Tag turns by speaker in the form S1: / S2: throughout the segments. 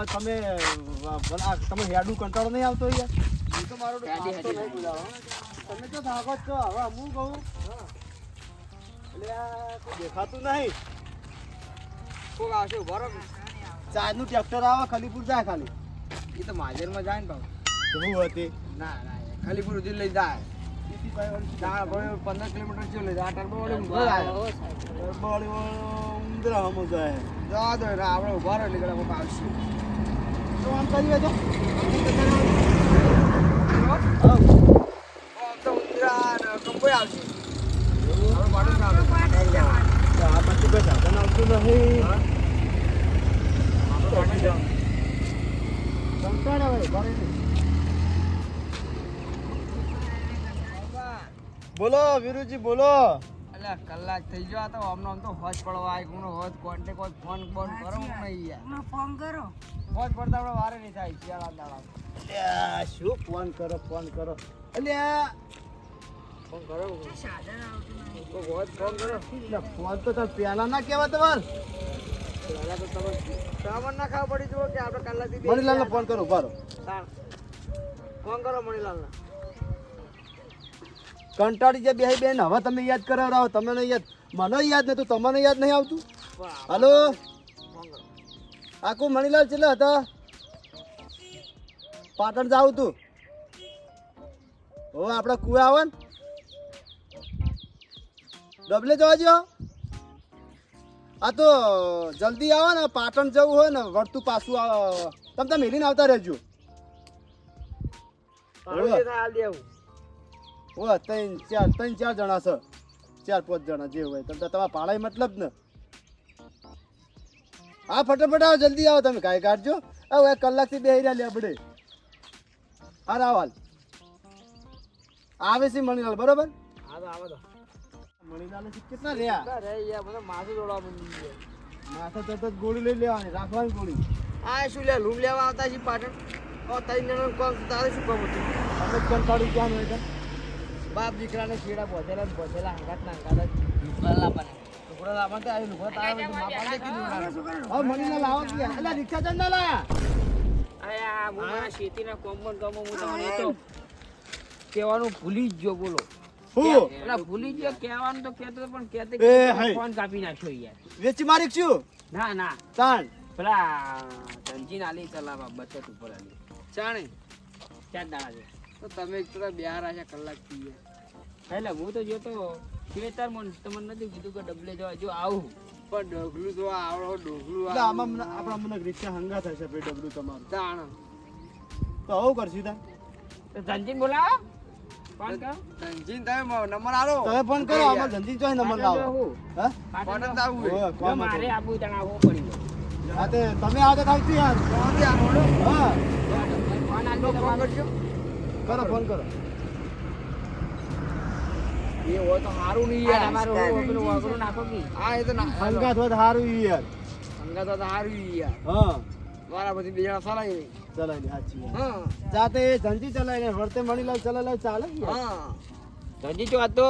S1: હવે તમે તમે હેડું કંટાળો નહીં આવતો યાર
S2: હું તો મારો.
S1: તમે તો ભાગો છો. હવે હું કહું? એટલે કોઈ દેખાતું નહીં.
S2: કોક આવશે
S1: ઊભા. ટ્રેક્ટર આવે ખલીપુર જાય ખાલી.
S2: એ તો માજરમાં જાય ને ભાવ.
S1: શું હતી?
S2: ના ના ખાલીપુર સુધી લઈ જાય. ના ભાઈ પંદર કિલોમીટર એટલે આપણે ઊભા રહો નીકળે કોક આવશે.
S1: તો આમ કરીએ તો
S2: આમ તો ઉંદરા ને કંબોય આવશે.
S1: બોલો વિરુજી બોલો
S2: અલ્યા કલાક થઈ ગયો તો આમ તો હોજ પડવા આવી હું હોજ કોન્ટેક હોજ ફોન બોન કરો નહીં યાર?
S3: ફોન કરો.
S2: હોજ પડતા આપણે વારે નહીં થાય શિયાળા દાડા
S1: શું ફોન કરો ફોન કરો. અલ્યા
S2: ફોન કરો. હોજ ફોન કરો.
S1: ફોન તો તમે પહેલા ના કહેવા તમાર.
S2: પહેલા તો તમે સામાન ના ખાવા પડી જુઓ કે આપણે કલાકથી
S1: મણીલાલ ફોન કરો
S2: ઊભા ફોન કરો મણીલાલ
S1: કંટાળી જે બે બેન હવે તમે યાદ કરાવરાવો તમે નહીં યાદ? મને યાદ નતું તમને યાદ નહીં આવતું? હલો? આખું મણીલાલ છેલ્લા હતા? પાટણ જાવું તું. હો આપણે કુવા આવે ને? ડબલે જવા જો આ તો જલ્દી આવો ને, પાટણ જવું હોય ને, વળતું પાછું તમે તમે મેલીને આવતા રહેજો. ઓ ત્રણ ચાર ત્રણ ચાર જણા છે. ચાર પાંચ જણા જે હોય. તમે તમારા પાડાય મતલબ ને. હા ફટાફટ આવો જલ્દી આવો તમે. કાંઈ કાઢજો. હવે એક કલાકથી બે રહ્યા લે આપણે. હાર આવાલ આવે છે મણીલાલ બરોબર? મણીલાલ કેટલા રહ્યા?
S2: માથું
S1: તરત જ ગોળી લઈ લેવાની રાખવાની ગોળી.
S2: આ શું લે લૂમ લેવા આવતા છે પાટણ ત્રણ જણાનું કોણ? તારે શું કામ હતું
S1: આપણે કંટાળું ક્યાં હોય?
S2: બાપ દીકરાને છેડા બોધેલા ને બોધેલા હંગાત ના હંગાત લુગડા લાવવાના. લુકડા લાવવાના તો આ લુગડા તારા બધું માપાને કીધું ના.
S1: હવે આવો જ ગયા. એટલે રિક્ષા ચંદ ના લાયા
S3: અરે હું? મારા ખેતીના કોમન કામો હું તમને તો કહેવાનું ભૂલી જ ગયો બોલો. ભૂલી ગયો કહેવાનું તો કહેતો પણ કહેતે ફોન કાપી નાખ્યો યાર.
S1: વેચી મારી છું?
S3: ના ના.
S1: ચાલ
S3: પેલા ધનજીન આલી ચલાવા બચત ઉપર આલી.
S2: જાણે
S3: ચાર દાડા
S2: તો તમે એક તો બિહાર આવ્યા કલાક થઈ ગયા
S3: એટલે હું તો જોતો ખેતરમાં ને તમને નથી કીધું કે ડબલે જવા જો આવું.
S2: પણ ડગલું તો આવડો ડોગલું
S1: એટલે આમાં મને- આપણા મને રિક્ષા હંગા થશે ભાઈ ડબલું તમારું.
S2: જાણ
S1: તો આવું કરશું તા
S3: તો ધનજીન બોલાવો.
S2: ધનજીન તમે નંબર આલો.
S1: તમે ફોન કરો આમાં નંબર લાવો.
S3: હું.
S1: હા?
S3: મારે આબુ તણાવો પડી ગયો
S1: હા તે તમે આવતા થાવ છું યાર. હા
S3: ફોન
S2: ફોન કરજો
S1: કરો ફોન કરો.
S2: એ હોય તો સારું નહીં
S3: યાર.
S2: યાર
S3: અમારું પેલું વાગડું નાખો કી
S2: હા એ તો ના
S1: હોય તો સારું ઈ યાર.
S2: હંગાત તો સારું યાર.
S1: હા.
S2: મારા બધી બે જણા ચલાવી નહીં.
S1: ચલાઈ સાચી
S2: હા.
S1: જાતે એ ધનજી ચલાય ને વર્તે મણીલાલ ચલાય ચાલે
S2: હા.
S3: ધનજી જો હતો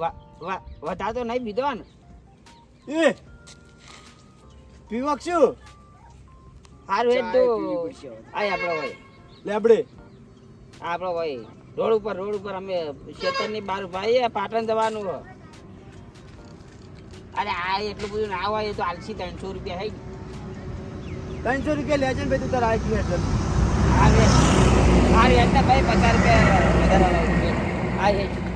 S3: વા- વા- વધારે તો નહીં બીધો ને.
S1: એ પીવક શું?
S3: સારું એ તો. આય આપણો ભાઈ
S1: લેબડે
S3: આપણો ભાઈ રોડ ઉપર રોડ ઉપર અમે ખેતરની બહાર ભાઈ પાટણ જવાનું હો. અરે આ એટલું બધું ના હોય એ તો આલસી ત્રણસો રૂપિયા થઈ
S1: ત્રણસો રૂપિયા લેજે ને ભાઈ તું તારા આવી હા
S3: આવે આ રેટના ભાઈ પચાસ રૂપિયા વધારે લાગે આ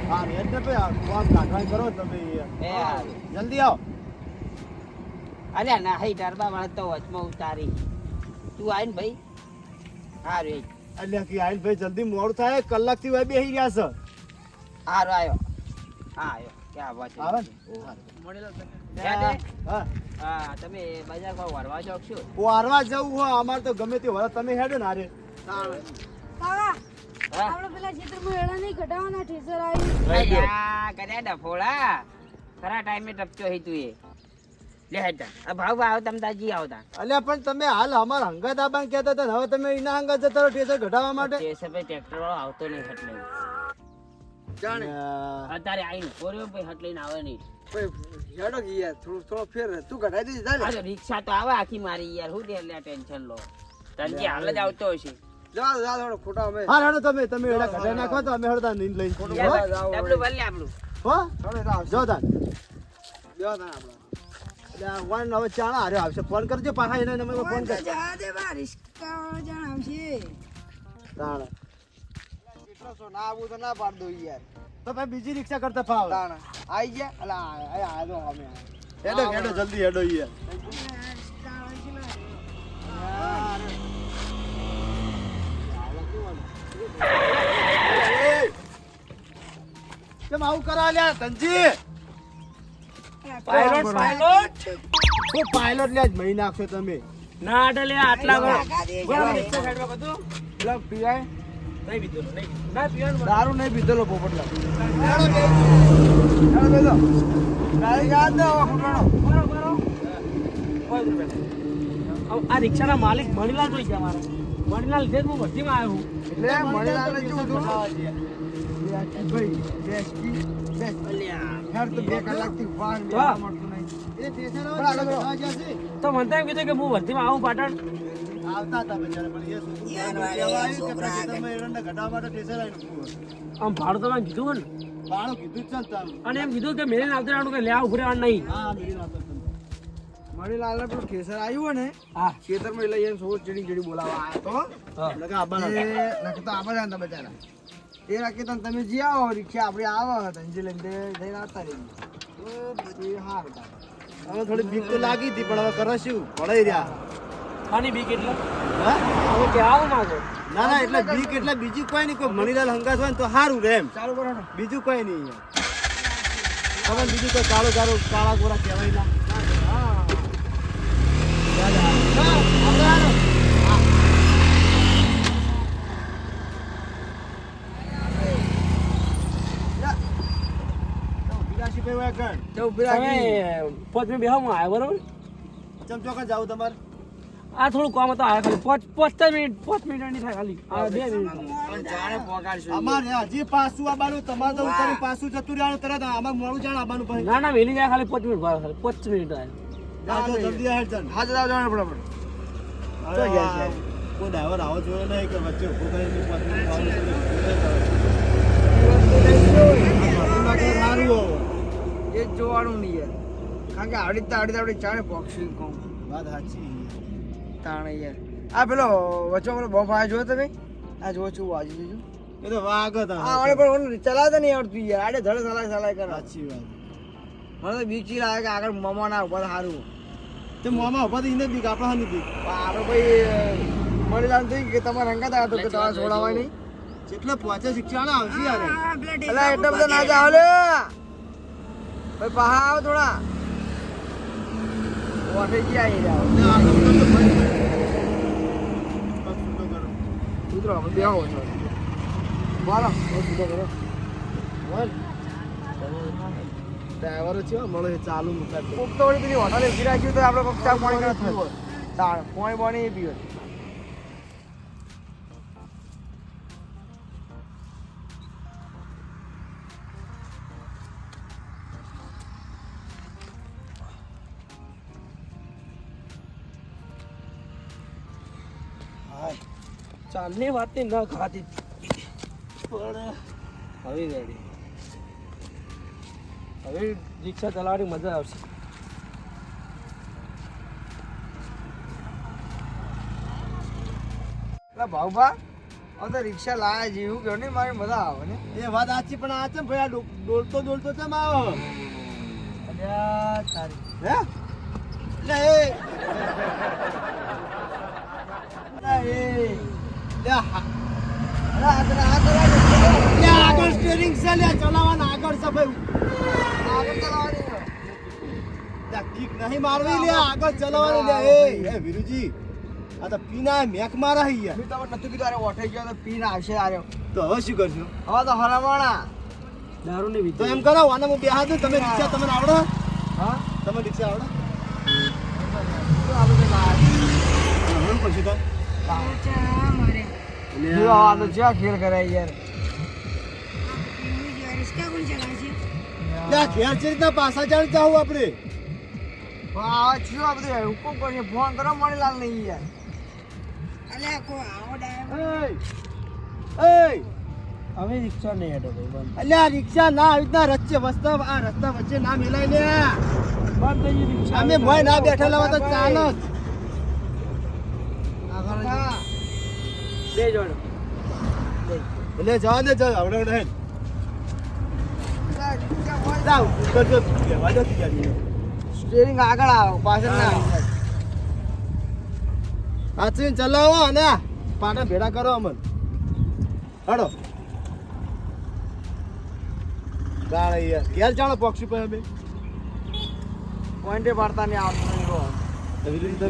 S1: હા રેટ ને ભાઈ કામ કાઢવાનું કરો તમે યાર.
S3: એ હારું.
S1: જલ્દી આવો.
S3: અલ્યા ના હઈ ડરબા વાળા તો વચમાં ઉતારી. તું આવીને ભાઈ. હારું એ.
S1: એટલે કે આઈને ભાઈ જલ્દી મોડું થાય કલાકથી ભાઈ બેસી રહ્યા છે.
S3: હારું આવ્યો હા આવ્યો ક્યાં વાત
S1: આવે? હા.
S3: હા. તમે. બજાર પર વરવા જાવ છો
S1: વરવા જવું હો અમારે તો ગમે તે વરસ તમે હેડો ને હારે.
S2: તાણ.
S4: કાકા
S3: હા?
S4: આપણે પેલા ખેતરમાં એડા નહીં કઢાવવાના ઠેસર આવી.
S3: અલ્યા, કર્યા ડફોળા ખરા ટાઈમે ટપક્યો હે તું એ. લે હેઠા આ ભાવ ભાવ તમ તાજી આવતા.
S1: અલ્યા પણ તમે હાલ અમારા હંગાત આબાન કહેતા હતા હવે તમે એના હંગાત જતા રહો ટેસર ઘટાડવા માટે.
S3: તે સભે ટ્રેક્ટર વાળો આવતો નહીં એટલે
S2: જાણે.
S3: અત્યારે આવીને ફોર્યો પછી હટ લઈને આવે નહીં.
S2: હેડો યાર થોડું થોડો ફેર તું કઢાઈ દીધી ચાલે
S3: રિક્ષા તો આવે આખી મારી યાર હું દે લે ટેન્શન લો. તને હાલ જ આવતો હશે.
S2: જા જા થોડો ખોટા અમે.
S1: હા હેડો તમે તમે એડા કઢાઈ નાખો તો અમે હેડતા નીંદ લઈને હો?
S3: ડબલું ભર આપણું
S1: હો?
S2: થોડો એટલે
S1: જો. તાન
S2: આપણે.
S1: વન હવે ચાણા હારે આવશે. ફોન કરજો પાછા એને તમે ફોન કરજો.
S4: જા દે બા રિસ્કા જણાવશે
S1: તાણ.
S2: કેટલો સો ના આવું તો ના પાડ દો યાર.
S1: તો ભાઈ બીજી રિક્ષા કરતા ફાવ.
S2: તાણ. આઈ ગયા? અલા આ આ દો અમે.
S1: હેડો હેડો જલ્દી હેડો યાર કેમ આવું કરા લ્યા તંજી
S3: પાયલોટ પાયલોટ
S1: હું પાયલોટ લે જ મહી નાખશો તમે.
S3: ના અડલે આટલા
S2: પેલા પીવાય.
S3: નહીં પીધું નહીં
S2: દારૂ નહીં પીધેલો પોપટલા.
S3: આ રિક્ષાના માલિક મણીલાલ જોઈ ગયા મારા. મણીલાલ જ હું ભરતીમાં આવ્યો
S2: એટલે મણીલાલ ભાઈ તો
S3: મને એમ કીધું કે હું ભરતીમાં આવું પાટણ. આમ ભાડું તમે કીધું ને?
S1: ભાડું કીધું છે ને
S3: અને એમ કીધું કે મેળીને આવતા આવડું કે લ્યા ઉભરે નહીં.
S1: હા
S2: લાલ પેલું ઠેસર આવ્યું ને
S3: હા.
S2: ખેતરમાં લઈ છોકરો ચીડી ચીડી બોલાવવા આવ્યો તો.
S1: એટલે કે આબાના હતા.
S2: એ નખતા આવા જ હતા બચારા. એ રાખી તને તમે જે આવો રિક્ષા આપણે આવો ધંજી લઈને જઈને આવતા રહીએ. હતા
S1: હવે થોડી બીક તો લાગી હતી પણ હવે કરો શું પડાઈ રહ્યા.
S3: ખાની બીક એટલે?
S1: હા?
S3: હવે આવો માંગો
S1: ના ના એટલે બીક એટલે બીજું કોઈ નહીં. કોઈ મણીલાલ હંગાસ હોય ને તો સારું રે એમ.
S2: ચાલુ કરો ને
S1: બીજું કોઈ નહીં તમે બીજું કોઈ કાળો કાળો કાળા ગોરા કહેવાય ના.
S2: હા. તો
S3: પોચ મિનિટ બેહો હું આવ્યો બરોબર?
S1: ચમચો કણ જાવું તમારે?
S3: આ થોડું કામ હતો આવ્યા ખાલી પોચ પોચ મિનિટ પાંચ મિનિટ નહીં થાય ખાલી. આ બે મિનિટ.
S1: અમારે હજી પાછું આવવાનું તમારે તો ઉતારી પાછું જતું રહેવાનું તરત આમાં મોડું જાણ આવવાનું પછી
S3: ના ના વેલી જાય ખાલી પોચ મિનિટ ભાવે ખાલી પોચ મિનિટ થાય.
S1: જલ્દી હેડ જન
S2: હા જવાનું તો ગયા છે.
S1: કોઈ ડ્રાઈવર આવો જોઈએ નહીં કે વચ્ચે ઊભો કરીને.
S2: એ જ જોવાનું નહીં યાર. કારણ કે આવડી તો આવડી આવડી ચાણે બોક્સિંગ કહું
S1: વાત સાચી
S2: તાણે યાર. આ પેલો વચ્ચે પેલો બફ આ જોયો તમે? આ જો છું વાજી જોજો
S1: એ તો વાગ હતા.
S2: હા અને પણ ચલાવતો ચલાવતા નહીં આવડતું યાર. આડે ધડે સલાય સલાય કરે.
S1: સાચી વાત.
S2: મને તો બીક ચી લાગે કે આગળ મમાના ઉપર સારું
S1: તે મોમાં ઊભા થઈને બીક આપણે હાની બીક
S2: પણ આપણે ભાઈ મળી જાણ થઈ કે તમારે રંગાતા હતો કે તમારે છોડાવાય નહીં.
S1: જેટલા પહોંચે શિક્ષણ આવશે યાર.
S2: એટલે એટલા બધા ના જાવ લે ભાઈ પહા આવો થોડા. વાટે ગયા અહીં જાવ
S1: ને હવે ઉતરતો ભાઈ. પગ છૂટો કરો.
S2: ઉતરો આપણે બેહો છો. બોલો. ઉતરો કરો
S1: બોલ. ડ્રાઈવરો છે મળે ચાલુ મુકાત
S2: કોક તો વળી પેલી હોટલે ઊભી રાખ્યું તો આપણે કોક ચા પાણી ના થયું તાળ પોણી બોણી પીવે?
S3: ચાલની વાત ન ખાતી પણ હવે રેડી હવે રિક્ષા ચલાવવાની મજા આવશે.
S2: એટલે ભાવભા હવે તો રિક્ષા લાયા જેવું કહો ને મારી મજા આવે ને.
S1: એ વાત સાચી પણ આ છે ભાઈ આ ડોલતો ડોલતો ચમ આવો
S2: અલ્યા તારી.
S1: હે? લે એ. આગળ સ્ટીયરિંગ છે લે ચલાવવાના આગળ છે ભાઈ.
S2: આગળ ચલાવવાની
S1: કિક નહીં મારવી લે આગળ ચલાવવાની લે એ વિરુજી આ તો પીના મેક મારા હી યાર.
S2: મેં તમને નતું કીધું અરે ઓઠે ગયો તો પીન આવશે આર્યો
S1: તો હવે શું કરશું?
S2: હવે તો હરામણા.
S3: દારૂ ની
S1: તો એમ કરો આને હું બેહા દઉં તમે રિક્ષા તમને આવડે?
S2: હા?
S1: તમે રિક્ષા આવડે
S2: શું આ બધું લાયા?
S1: આવડે પછી તો
S2: જો આ તો જ્યાં ખેલ કરાય યાર.
S1: ત્યાં છે રીતના પાછા જાણ જાવ આપણે.
S2: હા છું આ બધું કરીએ ફોન કરો મણીલાલ નહીં યાર.
S4: અલ્યા કો આવો ડાયો
S1: એય! એય!
S2: રિક્ષા નહીં હેડો ભાઈ બંધ.
S1: અલ્યા રિક્ષા ના આવી રીતના રસ્તે વસ્તા આ રસ્તા વચ્ચે ના મિલાય ને
S2: બંધ થઈ ગઈ રિક્ષા.
S1: અમે ભાઈ ના બેઠેલા તો ચાલો જ.
S2: બે જોડો
S1: એટલે જવા દે ચાલ આવડે આવડે. જાવ દો
S2: સ્ટીરિંગ આગળ આવો પાછળ ના આવો.
S1: હાચવીને ચલાવો અને પાટા ભેડા કરો અમન હડો ગાળ યાર ઘેર ચાલો પક્ષી પર અમે
S2: પોઈન્ટે પાડતા નહીં આવતું.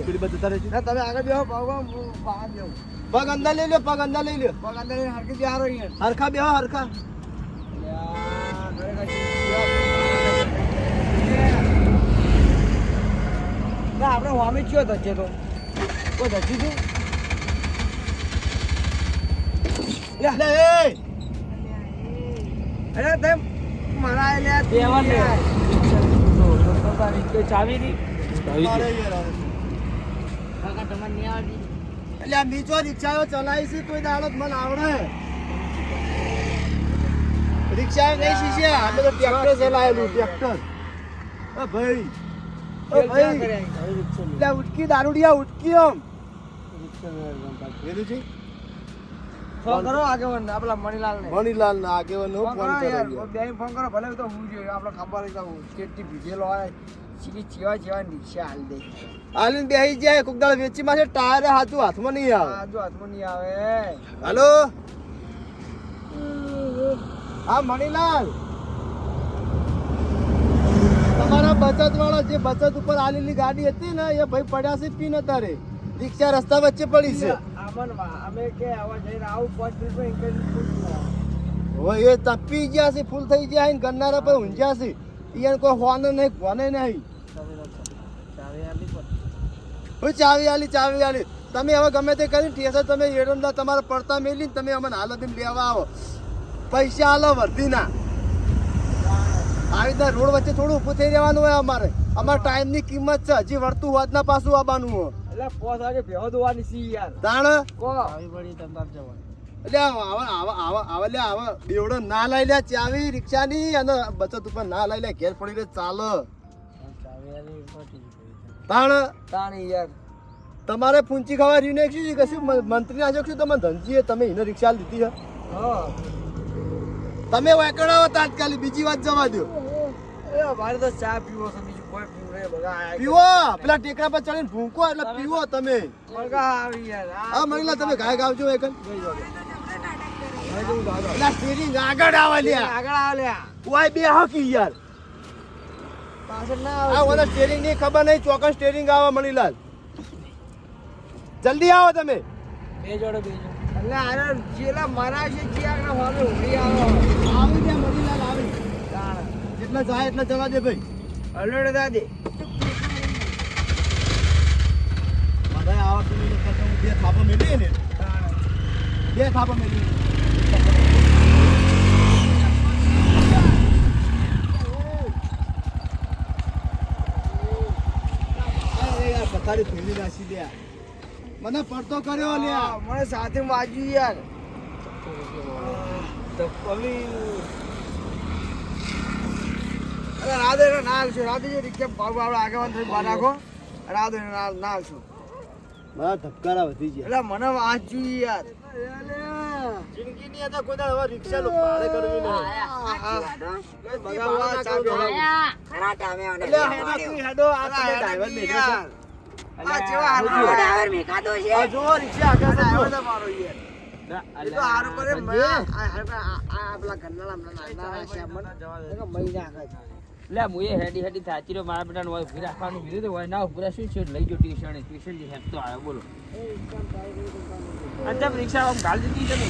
S1: પેલી બાજુ જતા રહેજો.
S2: તમે આગળ બેહો હું બહાર બેહું
S1: પગ અંદર લઈ લ્યો પગ અંદર લઈ લ્યો.
S2: પગ અંદર લઈને હરખી બેહારો અહીંયા.
S1: હરખા બેહો હરખા.
S2: ના આપણે હોમી કયો ધજ્જે તો કોઈ ધજી છું? અરે તેમ મારા લે. ચાવી ની
S3: તમારે નહીં આવતી
S1: એટલે આ બીજો રિક્ષાઓ ચલાવી છે કોઈ દાડો મને આવડે. રિક્ષા નહીં શીશે અમે તો ટ્રેક્ટર ચલાવેલું ટ્રેક્ટર અ ભાઈ અ ભાઈ. એટલે ઉટકી દારૂડિયા ઉટકી આમ.
S2: ફોન કરો આગેવાન આપલા મણીલાલ ને
S1: મણીલાલ ના આગેવાન
S2: ફોન કરો યાર બે ફોન કરો ભલે તો હું જોઈએ આપણે ખબર હોય તો સ્ટેટથી ભીજેલો હોય. સીધી ચેવા ચેવા હાલ દે.
S1: બેહી જાય કોક વેચી માં છે ટાયર હાથું હાથમાં નહીં આવે.
S2: આ હાથમાં નહીં આવે.
S1: હાલો? હા મણીલાલ. તમારા બચત વાળા જે બચત ઉપર આલેલી ગાડી હતી ને એ ભાઈ પડ્યા છે પીન તારે રિક્ષા રસ્તા વચ્ચે પડી છે.
S2: અમે કે આવા જઈને આવું પાંચ મિનિટમાં ઇન્કમ
S1: એ તપી ગયા છે ફૂલ થઈ ગયા છે ને ગન્નારા પર ઊંઝ્યા છે. ઈયન કોઈ હોને નહીં કોને નહીં. હું ચાવી આલી ચાવી આલી. તમે હવે ગમે તે કરીને ઠેસર તમે એડમદા તમારા પડતા મેલી ને તમે અમને હાલત લેવા આવો. પૈસા આલો વર્ધીના. આવી રીતના રોડ વચ્ચે થોડું ઊભું થઈ રહેવાનું હોય અમારે. અમારા ટાઈમની કિંમત છે. હજી વળતું હોત ના પાછું આવવાનું હોય
S2: એટલે પોસ આજે ભેહો દોવાની સી યાર.
S1: તાણ?
S2: કો? આવી પડી તંદાર જવાનું.
S1: એટલે આવા આવા આવા આવા લે આવા બેવડો ના લઈ લે ચાવી રિક્ષાની અને બચત ઉપર ના લઈ લે ઘેર પડી રે ચાલે. તાણ?
S2: તાણી યાર
S1: તમારે પૂંચી ખાવા રહ્યું ને કશું મંત્રી ના શું તમે ધનજીએ તમે એને રિક્ષા લીધી છે
S2: હા.
S1: તમે વેકડાવો તાત્કાલિક બીજી વાત જવા દો
S2: મારે તો ચા પીવો છે બીજું કોઈ
S1: પેલા ટેકરા પર ચડીને ભૂંકો એટલે પીવો તમે.
S2: આવી યાર.
S1: હા તમે ગાય ગાવજો એકન. પેલા સ્ટીરિંગ આગળ આવે લ્યા
S2: આગળ આવે લ્યા
S1: ઓય બે હકી યાર.
S2: પાછળ ના
S1: આ ઓલા સ્ટીરિંગની ખબર નહીં ચોકન સ્ટીરિંગ આવે મણીલાલ જલ્દી આવો તમે.
S2: બે જોડે બે એટલે આરે જેલા મારા છે જે આગળ આવો.
S1: આવી ગયા મણીલાલ આવી. જેટલા જાય એટલા જવા દે ભાઈ.
S2: હલોડે દાદી
S1: બધા આવા બે થાપા મેલી ને. બે થાપા મેલી પથારી ફેરવી નાખી દે મને પડતો કર્યો લ્યા
S2: મને સાથે વાજ્યું યાર. અરે રાધે ના હાલશો. રાધે રિક્ષા ભાવ ભાવ આગેવાન થઈ બહાર રાધે ના ના હાલશો.
S1: મારા ધબકારા વધી ગયા.
S2: એટલે મને વાંચ્યું યાર.
S1: જિંદગીની અંદર કોઈ દાડો હવે રિક્ષા નું ભાડે કરવી નહીં.
S2: ભગાવવા
S4: ખરા ટામે
S1: હેડો આ
S2: અલા,
S1: તમે
S2: યાર,
S1: ડ્રાઈવર.
S2: આ. છે.
S1: આ રિક્ષા આગળ
S2: આ તો મારો યાર. એ તો હારું કરે મેં આ- આ- આ- આ પેલા ઘરના હમણાં નાના શ્યામન. એ તો મહી નાખે છે.
S3: લે હું એ હેડી હેડી થાચી રહ્યો મારા બેટાને હોય ઊભી રાખવાનું કીધું તો હોય ના ઊભી શું છે? લઈ ગયો ટ્યુશન ટ્યુશનથી હેપતો આવ્યો બોલો. રિક્ષા આમ ગાલ દીધી તમે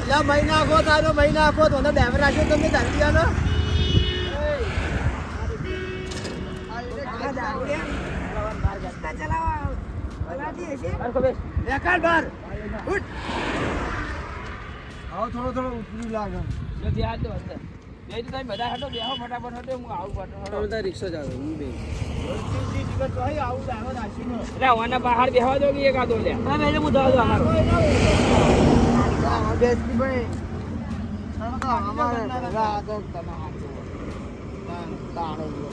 S1: એટલે મહિના આખો તારો મહિના આખો તો ડ્રાઈવર રાખ્યો તમે દાંડિયાનો
S4: આ ચલાવવા બનાવતી હશે?
S1: એકાદ બાર.
S2: હવે થોડો થોડો ઉતરી લાગે.
S3: તો તમે બધા હટો બેહો ફટાફટ હટો હું આવું ફટાફટ
S2: તમે તાર રિક્ષા ચાલો હું બે.
S1: આવું આવે
S3: બહાર બેહવા દો કે એક આદો લે? હા બેલે હું દો અમારો
S2: બેસતી ભાઈ અમારે ભેગા આગળ તમે હાચો. તાણે જો.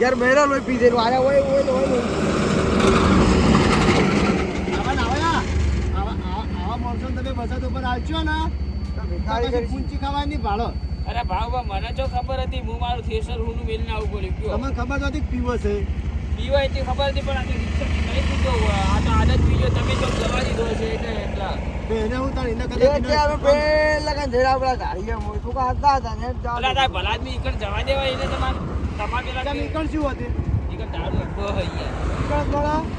S2: યાર મેરા પી ઓય ઓય ઓય
S1: આવા ને આવા યા. આવા- આવા- આવા માણસોને તમે વરસાદ ઉપર આવજો ને તો પછી પૂંચી ખાવાની ભાડો
S3: અરે ભાવ મને જો ખબર હતી હું મારું થેસર હું મેલીને આવું પડ્યું કયો.
S1: તમને ખબર નથી પીવો છે.
S3: પીવાય એટલી ખબર હતી પણ આજે રિક્ષા નહીં પીધો આ તો આદત પીજો તમે જો દવા દીધો છે એટલે એટલા.
S1: એને હું એને કદાચ
S2: કે અમે પેલા કાંઈ ધાડીએ મોય તો હતા. હતા ને.
S3: ભલા આદમી જવા દેવાય એને તમારે. તમારે પેલા
S1: નીકળ શું હતી?
S3: ઈકડ દારૂ અડ્ડો હોય યાર.
S1: નીકળ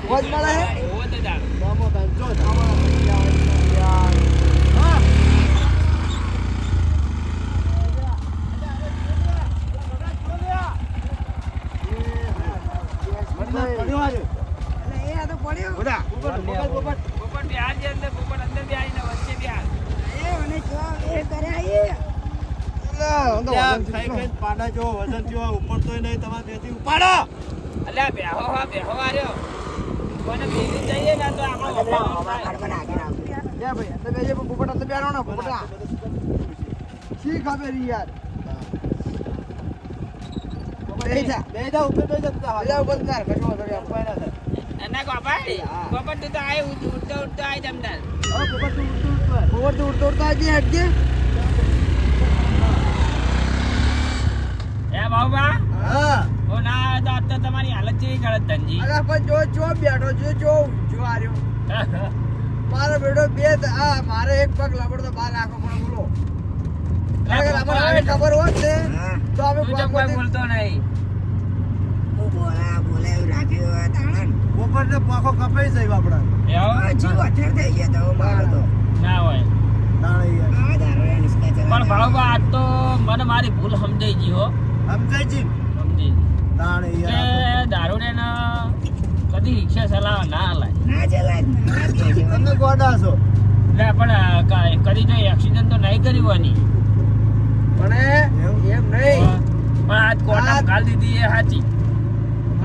S2: વોજ મળે? હે?
S3: ઓવો તે દારૂ.
S1: મોમો તાણ જો
S2: યાર.
S1: હા પડ્યો આજે.
S4: એટલે એ આ તો પડ્યો
S1: બોલા, પોપટ, પોપટ, પોપટ.
S3: પોપટ બિહાર જે અંદર પોપટ અંદર બિહારી ને વચ્ચે બિહાર
S4: એ મને જો એ કરે આઈએ
S2: એટલે હું તો
S1: ત્યાં
S2: વજન
S1: ખાઈ
S2: ચૂક્યો.
S1: ખાઈને પાડા જેવો વજન થયો, ઉપડતોય નહીં, તમારે બેથી ઉપાડો.
S3: અલ્યા બેહો હા બેહો આર્યો કોને ભેગી જઈએ ને તો આપણો
S2: ભાઈ બેસી પણ પોપટ અંદર બેહાડો ને પોપટા શી ખબર યાર બેસી જા.
S1: ઉપર તું તાર
S2: ઉપર તાર કશો.
S1: ના થાય.
S3: તું તો આય ઉડતો ઉડતો આય જમદાર
S1: હવે પોપટ તું ઉડતું ઉડતું આય.
S2: પોપટ ઉડતો ઉડતો હજી હટજે
S3: એ બાબા
S1: હા.
S3: ઓ ના તો આજ તો તમારી હાલત જેવી ગળત ધનજી.
S2: અલ્યા પણ જો જો બેઠો જો જો જો આર્યો મારો બેડો બે આ મારે એક પગ લબડતો બાર રાખો પણ બોલો. અગર ખબર હોત ને? તો અમે
S3: કોઈ બોલતો નહીં.
S4: હું બોલા બોલે એવું રાખ્યું હોય તાણન
S1: પોપટને પાંખો કપાઈ જાય આપણા
S3: એવું?
S4: હજી થઈ ગયો તો મારો તો.
S3: ના હોય.
S1: તાણે યાર.
S4: આ દારૂ રિક્ષા
S3: પણ
S4: ચલાવે
S3: આજ તો મને મારી ભૂલ સમજાઈ ગઈ હો.
S1: સમજાય જી?
S3: સમજી
S1: તાણે
S3: કે
S1: યાર.
S3: દારૂડે ને કદી રિક્ષા ચલાવવા ના લાય.
S4: ના ચલાય
S1: તમે ગોડા છો?
S3: એટલે પણ કદી તો એક્સિડન્ટ તો નહીં કર્યું હોની
S2: પણ એમ નહીં.
S3: પણ આજ ગાલ દીધી એ સાચી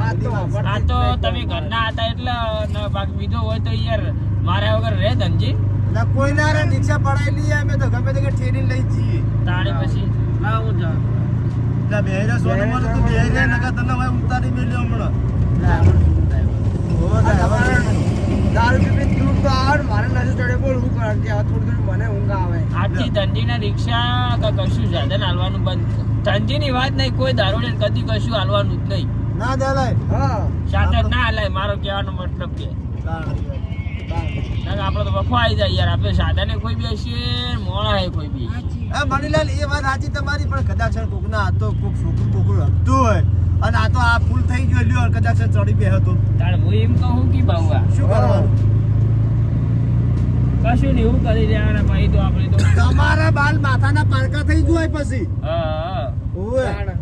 S2: આ તો વાપરતી
S3: આ તો તમે ઘરના હતા એટલે બાકી બીજો હોય તો યાર મારા વગર રહે ધનજી.
S1: ના કોઈ ના રે રિક્ષા પડાયેલી અમે તો ગમે તે કે લઈ જઈએ.
S3: તાણી પછી.
S2: હા, હું જાઉં.
S1: એટલે બેહીને સોનું મળે તો બેહીને નકર તને હવે ઉતારી મેલ્યો હમણાં.
S2: દારૂ દૂર તો આવે ને મારે નજર ચડે બોલ હું કારણ કે આ થોડું થોડું મને ઊંઘ આવે.
S3: આજથી ધનજીને રિક્ષા કે કશું સાધન હાલવાનું બંધ. ધનજીની વાત નહીં કોઈ દારૂડે કદી કશું હાલવાનું જ નહીં.
S1: ના ચાલાય
S2: હા.
S3: સાધન ના હાલાય મારો કહેવાનો મતલબ કે. ના આપણે તો વફો આવી જાય યાર આપણે સાધને કોઈ બેસીએ મોણા હે કોઈ બી
S1: હા મણીલાલ એ વાત સાચી તમારી પણ કદાચ કોક ના હતો તો કોક છોકરું કોકરું હતું હોય અને આ તો આ ફૂલ થઈ ગયો લ્યો કદાચ ચડી બે હતો
S3: તાર હું એમ કહું કે ભાવ
S1: શું કરવાનું?
S3: કશું નહીં હું કરી દેવાના ભાઈ તો આપણે તો
S1: તમારા બાલ માથાના પારકા થઈ જાય પછી.
S3: હા હા.